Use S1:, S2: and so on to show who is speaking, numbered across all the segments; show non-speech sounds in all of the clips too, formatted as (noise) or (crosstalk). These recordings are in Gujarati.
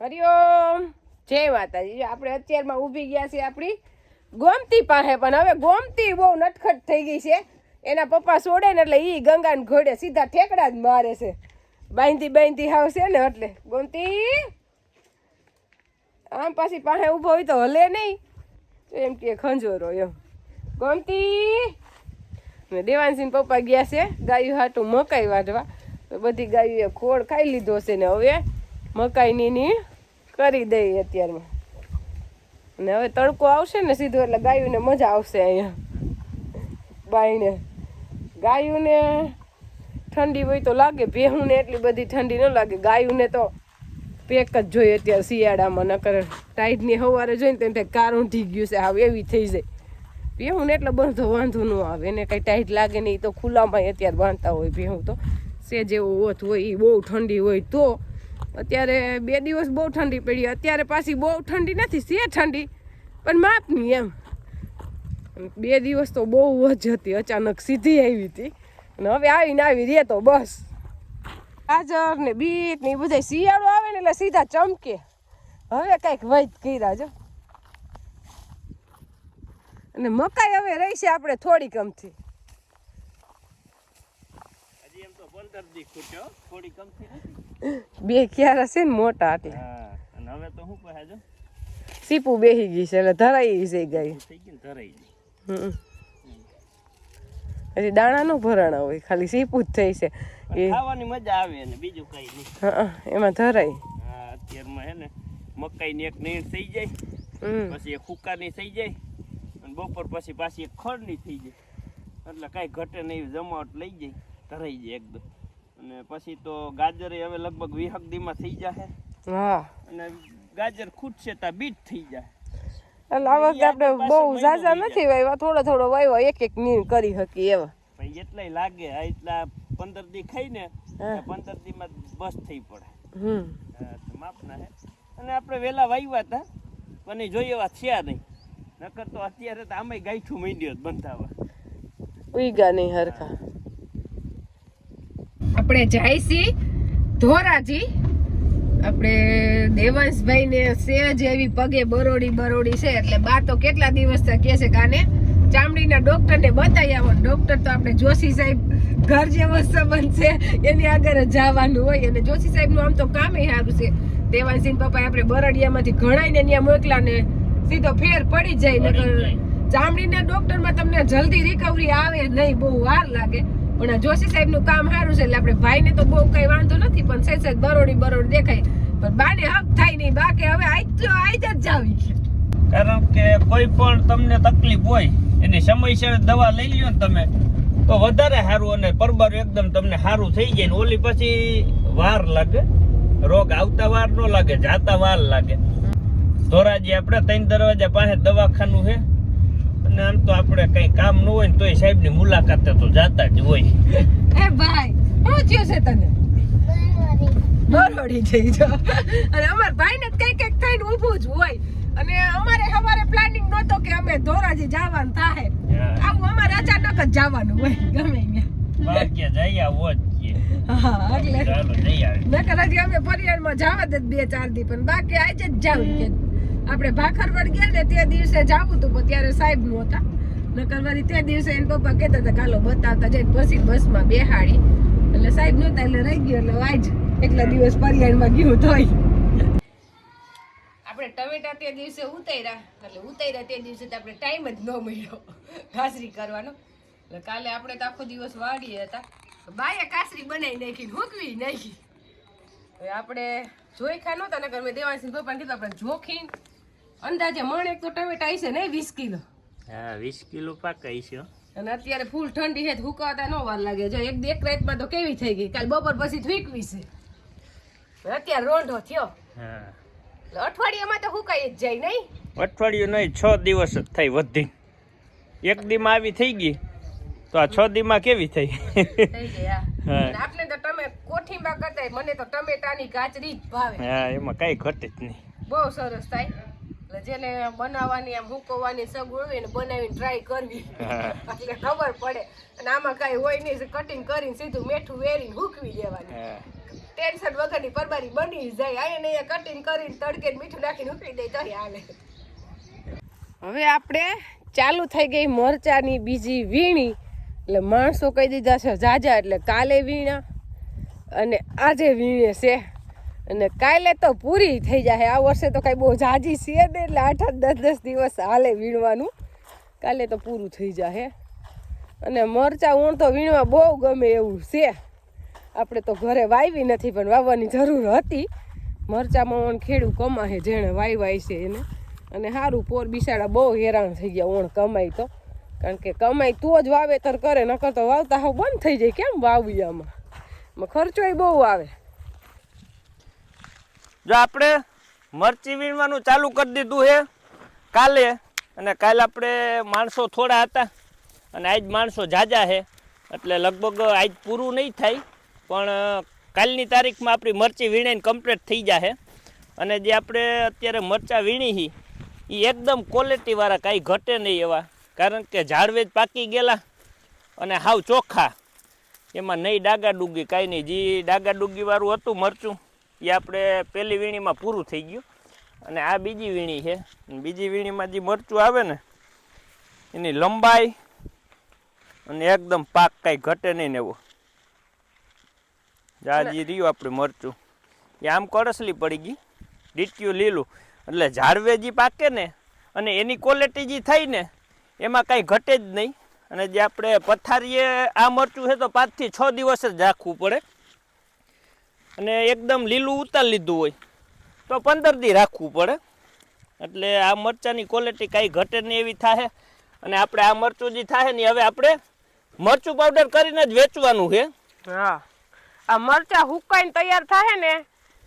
S1: હરિઓમ જય માતાજી. આપણે અત્યારમાં ઊભી ગયા છે આપણી ગોમતી પાસે, પણ હવે ગોમતી બહુ નટખટ થઈ ગઈ છે. એના પપ્પા છોડે ને એટલે એ ગંગાને ઘોડે સીધા ઠેકડા જ મારે છે. બાંધી બાંધી આવશે ને એટલે. ગોમતી, આમ પાછી પાસે ઊભો હોય તો હલે નહીં. એમ કે ખંજોરો એમ. ગોમતી, ને દેવાનસિંહ પપ્પા ગયા છે ગાયું હાટું મકાઈ વાઢવા. તો બધી ગાયોએ ખોળ ખાઈ લીધો છે ને હવે. મકાઈની ની કરી દઈએ અત્યારમાં. ને હવે તડકો આવશે ને સીધો એટલે ગાયુંને મજા આવશે અહીંયા. બાઈને. ગાયુંને ઠંડી હોય તો લાગે, ભેહુંને એટલી બધી ઠંડી ન લાગે. ગાયુંને તો પેક જ જોઈએ અત્યારે શિયાળામાં, નકર ટાઈટની સવારે જોઈને તો એમ થાય કારું ઠી ગયું છે હાવ એવી થઈ જાય. ભેહું ને એટલે બધો વાંધો ન આવે. એને કંઈ ટાઈટ લાગે નહીં તો ખુલ્લામાં અત્યારે બાંધતા હોય ભેહું તો. સે જેવો ઓથ હોય એ બહુ ઠંડી હોય તો અત્યારે બે દિવસ બહુ ઠંડી પડી. અત્યારે પાછી બહુ ઠંડી નથી, છે ઠંડી, પણ માપની એમ. બે દિવસ તો બહુ જ હતી, અચાનક સીધી આવી હતી. અને હવે આવીને આવી રે તો બસ. ગાજર ને બીટ ને એ બધા શિયાળો આવે ને એટલે સીધા ચમકે. હવે કંઈક વૈદ કર્યા જો અને મકાઈ હવે રહી છે આપણે થોડી કમથી
S2: હજી એમ તો પંદર દી ખૂટ્યો થોડી કમથી નથી
S1: બે ક્યારા છે ને મોટા એટલે.
S2: હા અને હવે તો શું કહે જો
S1: સીપું બેસી ગઈ છે એટલે ધરાઈ છે ગાય.
S2: થઈ ગઈ ધરાઈ ગઈ.
S1: પછી દાણા નું ભરાણા હોય ખાલી સીપું જ થઈ છે. એ
S2: ખાવાની મજા આવે ને બીજું કઈ નહીં.
S1: હા એમાં ધરાય
S2: હા અત્યારમાં હે ને મકાઈની એક નીણ થઈ જાય પછી એક હુકાની થઈ જાય અને બપોર પછી પાછી એક ખડની થઈ જાય. એટલે કાંઈ ઘટે નહીં જમાવટ લઈ જાય. ધરાઈ જાય એકદમ અને પછી તો ગાજર હવે લગભગ વીહક દીમાં થઈ જાય
S1: હા.
S2: અને ગાજર ખૂટશે તા બીટ થઈ જાય
S1: એટલે આ વખતે આપણે બહુ ઝાઝા નથી વાવ્યા થોડો થોડો વાવ્યો એક એક નીણ કરી શકીએ એવા.
S2: ભાઈ એટલાય લાગે આ એટલા પંદર દી ખાઈ ને પંદર દી માં બસ થઈ પડે.
S1: હમ.
S2: માફ ના હે. અને આપણે વેલા વાવ્યા હતા પણ જોઈએ એવા થયા નહીં. નકર તો અત્યારે તો આમાંય ગાયઠું માંડ્યો બંધાવા.
S1: ઉઈગા નહીં હરખા. આપણે જાય ધોરાજી. આપણે દેવાંશભાઈ ને સેજ એવી પગે બરોડી બરોડી છે એટલે બા તો કેટલા દિવસ કહે છે કાને? ચામડીના ડોક્ટર ને બતાવી આવો. ડોક્ટર તો આપણે જોશી સાહેબ ઘર જેવો સંબંધ છે એની આગળ જવાનું હોય. અને જોશી સાહેબનું આમ તો કામ સારું છે. દેવાંશસિંહ પપ્પા આપણે બરડિયામાંથી ઘણાઈને ત્યાં મોકલા ને સીધો ફેર પડી જાય નકર. ચામડીના ડોક્ટરમાં તમને જલ્દી રિકવરી આવે નહીં બહુ વાર લાગે. પણ જોશી સાહેબનું કામ સારું છે એટલે આપણે ભાઈને તો બહુ કઈ વાંધો નથી, પણ સહેજ સહેજ બરોડી બરોડી દેખાય. પણ બાને હક થાય નહીં, બાકી હવે આજ તો જ જાવી
S2: કારણ કે કોઈ પણ તમને તકલીફ હોય, એની સમયસર દવા લઈ લ્યો ને તમે, તો વધારે સારું અને પરબાર એકદમ તમને સારું થઈ જાય ને ઓલી પછી વાર લાગે. રોગ આવતા વાર ન લાગે, જાતા વાર લાગે. ધોરાજી, આપણે ત્રણ દરવાજા પાસે દવાખાનું છે. અને આમ તો આપણે કઈ કામ ન હોય ને તોય સાહેબની મુલાકાતે તો જાતા જ હોય.
S1: એ ભાઈ શું થયું છે તને? બરોડી જઈ જો અને અમાર ભાઈને કઈ કંઈક થઈને ઊભું જ હોય. અને અમારે સવારે પ્લાનિંગ નહોતો કે અમે ધોરાજી જવાનું થાય આવું અમારે અચાનક જ જવાનું હોય ગમે ત્યાં
S2: ભાગ્ય જઈ આવો જ
S1: હા એટલે. નકર હજી અમે પરિવારમાં જવા દે બે ચાર દી પણ બાકી આજે જ જાવું કે. આપણે ભાખરવડ ગયા ને તે દિવસે જાવું હતું, પણ ત્યારે સાહેબનું હતા. નકર વળી તે દિવસે એને પપ્પા કહેતા હતા કાલો બતાવતા જઈને પછી બસમાં બેહાડી. એટલે સાહેબ નહોતા, એટલે રહી ગયો, એટલે આજ એકલા દિવસ પરિવારમાં ગયું તોય આપણે ટમેટા તે દિવસે ઉતાર્યા, એટલે ઉતાર્યા તે દિવસે તો આપણે ટાઈમ જ ન મળ્યો ઘાસરી કરવાનો. એટલે કાલે આપણે તો આખો દિવસ વાડીએ હતા. બાએ કાસરી બનાવી નાખી હુકવી નાખી. આપણે જોઈ ખા નહોતા, નકર મેં દેવાંશી પપ્પાને કીધું, આપણે જોખીને અંદાજે મણ એક તો ટમેટા છે ને વીસ કિલો.
S2: હા વીસ કિલો પાક છે
S1: અને અત્યારે ફૂલ ઠંડી છે હુકાતા ન વાર લાગે. જો એક એક રાતમાં તો કેવી થઈ ગઈ? કાલ બપોર પછી થીકવી છે. અત્યારે રોંઢો થયો.
S2: હા.
S1: અઠવાડિયામાં તો હુકાઈ જ જાય નહીં?
S2: અઠવાડિયું નહીં છ દિવસ જ થઈ વધી. એક દીમાં આવી થઈ ગઈ તો આ છ દીમાં કેવી થઈ? (laughs)
S1: આપણે તો તમે કોઠીમાં કરતા મને તો ટમેટાની કાચરી જ ભાવે.
S2: હા એમાં કઈ ઘટે જ નહીં.
S1: બહુ સરસ થાય. એટલે જેને બનાવવાની આમ મૂકવાની સગવડ હોય ને બનાવીને ટ્રાય કરવી. એટલે ખબર પડે. અને આમાં કાંઈ હોય નહીં કટિંગ કરીને સીધું મેઠું વેરીને હૂકવી દેવાની. ટેન્શન વગરની પરબારી બની જાય. અહીંયા અહીંયા કટિંગ કરીને તડકે ને મીઠું નાખીને હૂકવી દઈ તો હાલે. હવે આપણે ચાલુ થઈ ગઈ મરચાની બીજી વીણી. એટલે માણસો કહી દીધા છે જાજા એટલે કાલે વીણા. અને આજે વીણે છે. અને કાલે તો પૂરી થઈ જાય આ વર્ષે તો કાંઈ બહુ જાજી છે ને એટલે આઠ આઠ દસ દસ દિવસ હાલે વીણવાનું. કાલે તો પૂરું થઈ જાય અને મરચા ઊણ તો વીણવા બહુ ગમે એવું છે. આપણે તો ઘરે વાવી નથી, પણ વાવવાની જરૂર હતી. મરચામાં ઓણ ખેડૂ કમાશે જેણે વાયવાય છે એને. અને સારું પોર બિસાડા બહુ હેરાન થઈ ગયા ઓણ કમાઈ તો. કારણ કે કમાઈ તો જ વાવેતર કરે, નકર તો વાવતા હાવ બંધ થઈ જાય. કેમ વાવી આમાં ખર્ચોય બહુ આવે.
S2: જો આપણે મરચી વીણવાનું ચાલુ કરી દીધું છે કાલે, અને કાલે આપણે માણસો થોડા હતા, અને આજ માણસો જાજા છે એટલે લગભગ આજ પૂરું નહીં થાય, પણ કાલની તારીખમાં આપણી મરચી વીણાઈને કમ્પ્લીટ થઈ જશે અને જે આપણે અત્યારે મરચાં વીણી હી એ એકદમ ક્વોલિટીવાળા કાંઈ ઘટે નહીં એવા, કારણ કે ઝાડવેજ પાકી ગયેલા, અને હાવ ચોખ્ખા. એમાં નહીં ડાગા ડૂગી, કાંઈ નહીં. જે ડાગા ડૂગીવાળું હતું મરચું એ આપણે પહેલી વીણીમાં પૂરું થઈ ગયું. અને આ બીજી વીણી છે. બીજી વીણીમાં જે મરચું આવે ને એની લંબાઈ અને એકદમ પાક કાંઈ ઘટે નહીં ને એવું. જા જે રહ્યું આપણે મરચું. એ આમ કરસલી પડી ગઈ. ડીટ્યું લીલું. એટલે ઝાડવે જે પાકે ને અને એની ક્વોલિટી જે થાય ને એમાં કાંઈ ઘટે જ નહીં. અને જે આપણે પથારીએ આ મરચું છે તો પાંચથી છ દિવસ જ રાખવું પડે. અને એકદમ લીલું ઉતાર લીધું હોય તો પંદર દી રાખવું પડે. એટલે આ મરચાંની ક્વોલિટી કાંઈ ઘટે નહીં એવી થાય અને આપણે આ મરચું જે થાય ને હવે આપણે મરચું પાવડર કરીને જ વેચવાનું છે.
S1: હા. આ મરચા હુકાઈને તૈયાર થાય ને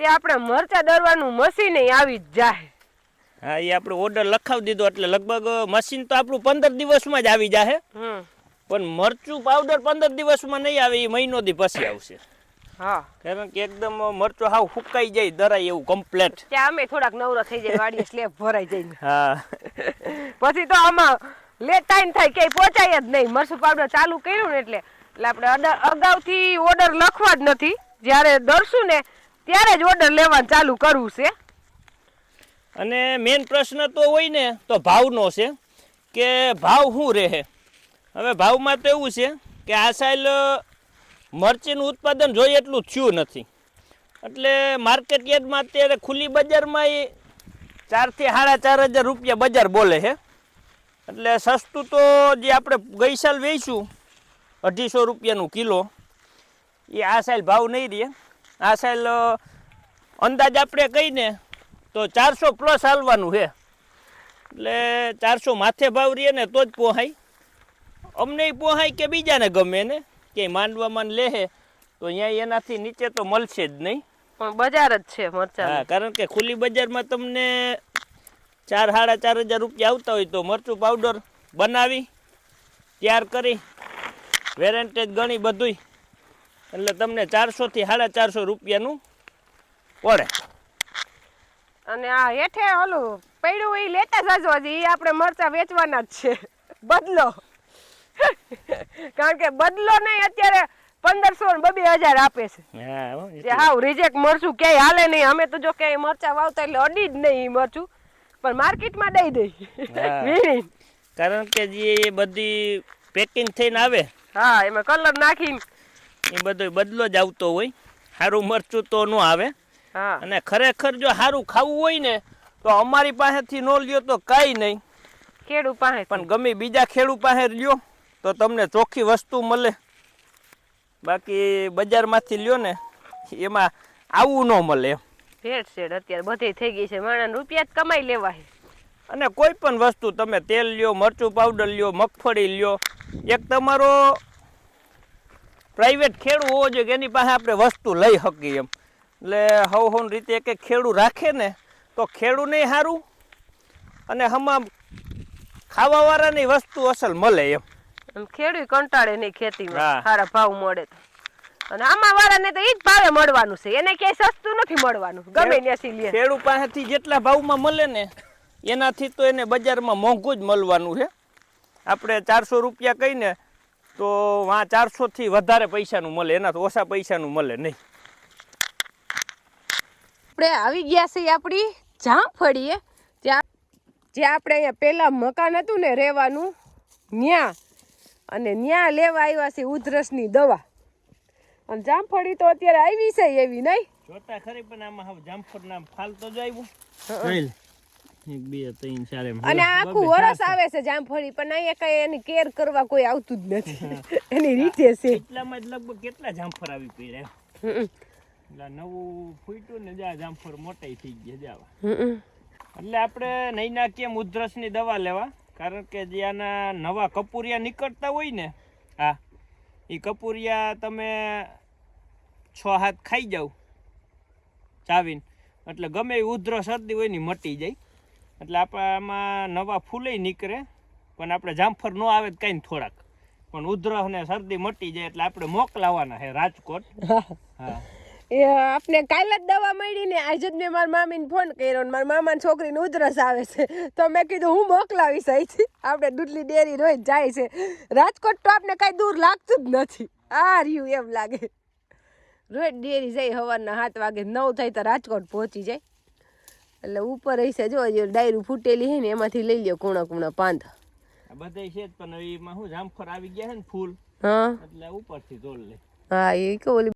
S1: તે આપણે મરચા દરવાનું મશીન આવી જ જાય
S2: હા એ આપણે ઓર્ડર લખાવી દીધો એટલે લગભગ મશીન તો આપણું પંદર દિવસમાં જ આવી
S1: જાય
S2: પણ મરચું પાવડર પંદર દિવસમાં નહીં આવે એ મહિનો દી પછી આવશે.
S1: હા.
S2: કારણ કે એકદમ મરચો હાવ ફૂકાઈ જાય દરાય એવું કમ્પ્લેટ
S1: ત્યાં અમે થોડાક નવરા થઈ જાય વાડીએ સ્લેબ ભરાઈ જાય
S2: હા.
S1: પછી તો આમાં લેટ ટાઈમ થાય કે પહોંચાય જ નહીં. મરસું પાવડર ચાલુ કર્યું ને એટલે એટલે આપણે અગાઉથી ઓર્ડર લખવા જ નથી. જ્યારે દરશું ને ત્યારે જ ઓર્ડર લેવાનું ચાલુ કરવું છે.
S2: અને મેઈન પ્રશ્ન તો હોય ને તો ભાવનો છે. કે ભાવ શું રહે? હવે ભાવમાં તો એવું છે કે આ સાલ મરચીનું ઉત્પાદન જોઈએ એટલું થયું નથી. એટલે માર્કેટ યાર્ડમાં અત્યારે ખુલ્લી બજારમાં એ ચારથી સાડા ચાર હજાર રૂપિયા બજાર બોલે છે. એટલે સસ્તું તો જે આપણે ગઈ સાલ વેચશું અઢીસો રૂપિયાનું કિલો, એ આ સાઈલ ભાવ નહીં રહે. આ સાઈલ અંદાજ આપણે કહીને તો ચારસો પ્લસ હાલવાનું છે. એટલે ચારસો માથે ભાવ રહીએ ને તો જ પોહાય. અમને પોહાય કે બીજાને ગમે ને? કે માંડવામાં લે તો અહીંયા એનાથી નીચે તો મળશે જ નહીં.
S1: પણ બજાર જ છે મરચા
S2: હા કારણ કે ખુલ્લી બજારમાં તમને ચાર સાડા ચાર હજાર રૂપિયા આવતા હોય તો મરચું પાવડર બનાવી તૈયાર કરી વેરેન્ટેજ ગણી બધુંય. એટલે તમને ચારસોથી સાડા ચારસો રૂપિયાનું પડે.
S1: અને આ હેઠે ઓલું પડ્યું એ લેતા જાજો હજી એ આપણે મરચા વેચવાના જ છે. બદલો. (laughs) કારણ કે બદલો નહીં અત્યારે પંદરસો ને બબે હજાર આપે છે. હાવ રિજેક્ટ મરચું ક્યાંય હાલે નહીં. અમે તો જો ક્યાંય મરચા વાવતા એટલે અડી જ નહીં મરચું. પણ માર્કેટમાં દઈ દઈ (laughs)
S2: કારણ કે જે બધી પેકિંગ થઈને આવે
S1: હા એમાં કલર નાખીને.
S2: એ બધો બદલો જ આવતો હોય. સારું મરચું તો ન આવે.
S1: હા.
S2: અને ખરેખર જો સારું ખાવું હોય ને તો અમારી પાસેથી ન લ્યો તો કાંઈ નહીં.
S1: ખેડૂ પાસે.
S2: પણ ગમે બીજા ખેડૂત પાસે લ્યો. તો તમને ચોખ્ખી વસ્તુ મળે. બાકી બજારમાંથી લ્યો ને એમાં આવું ન મળે
S1: શેડ અત્યારે બધી થઈ ગઈ છે માણસ રૂપિયા જ કમાઈ લેવા છે.
S2: અને કોઈ પણ વસ્તુ તમે તેલ લ્યો મરચું પાવડર લ્યો મગફળી લ્યો એક તમારો પ્રાઇવેટ ખેડૂ હોવો જોઈએ કે એની પાસે આપણે વસ્તુ લઈ શકીએ એમ. એટલે હવ હવ રીતે એક એક ખેડૂ રાખે ને તો ખેડૂને સારું અને હમણાં ખાવાવાળાની વસ્તુ અસલ મળે એમ.
S1: અને ખેડૂ કંટાળે નહીં ખેતીમાં સારા ભાવ મળે તો. અને આમાં વાળાને તો ઈ જ ભાવે મળવાનું છે. એને ક્યાંય સસ્તું નથી મળવાનું. ગમે ત્યાંથી લે.
S2: ખેડૂત પાસેથી જેટલા ભાવમાં મળે ને એનાથી તો એને બજારમાં મોંઘું જ મળવાનું છે. આપણે ચારસો રૂપિયા કહીને તો વાં ચારસોથી વધારે પૈસાનું મળે. એના તો ઓછા પૈસાનું મળે નહીં.
S1: આપણે આવી ગયા છીએ આપણી જામફળીએ. જ્યાં જે આપણે અહીંયા પહેલાં મકાન હતું ને રહેવાનું ન્યા અને ત્યાં લેવા આવ્યા છે ઉધરસની દવા. અને જામફળી તો અત્યારે આવી છે એવી નહીં.
S2: જોતા ખરી પણ આમાં હવે જામફળ નામ ફાલ તો જ આવ્યું.
S1: અને આખું વરસ આવે છે જામફળી પણ અહીંયા કઈ એની કેર કરવા કોઈ આવતું જ નથી. એની રીતે છે.
S2: એટલામાં જ લગભગ કેટલા જામફળ આવી પડ્યા
S1: રહ્યા
S2: એટલે નવું ફૂટ્યું ને જા જામફળ મોટાઈ થઈ ગયા જાવા. એટલે આપણે નૈના કેમ ઉધરસની દવા લેવા? કારણ કે જે આના નવા કપૂરિયા નીકળતા હોય ને હા એ કપૂરિયા તમે છ હાથ ખાઈ જાઓ ચાવીને. એટલે ગમે એ ઉધરો શરદી હોય ને મટી જાય. એટલે આપણામાં નવા ફૂલે નીકળે પણ આપણે જામફળ ન આવે તો કાંઈ ને થોડાક. પણ ઉધરસ ને શરદી મટી જાય એટલે આપણે મોકલાવાના છે રાજકોટ. (laughs) હા.
S1: એ આપને કાલે જ દવા મળી ને આજે જ મેં મારા મામીને ફોન કર્યો ને મારા મામાની છોકરીને ઉધરસ આવે છે. તો મેં કીધું હું મોકલાવીશ અહીંથી. આપણે દૂધલી ડેરી રોજ જાય છે. રાજકોટ તો આપણે કાંઈ દૂર લાગતું જ નથી. આ રહ્યું એમ લાગે. રોજ ડેરી જાય સવારના સાત વાગે નવ થાય તો રાજકોટ પહોંચી જાય. એટલે ઉપર હશે જો ડાયરું ફૂટેલી છે ને એમાંથી લઈ લ્યો કુણા કુણા પાંદ
S2: બધા છે પણ એમાં શું જામફળ આવી ગયા છે ને ફૂલ?
S1: હા.
S2: એટલે ઉપરથી તોડ લે.
S1: હા એ કે ઓલી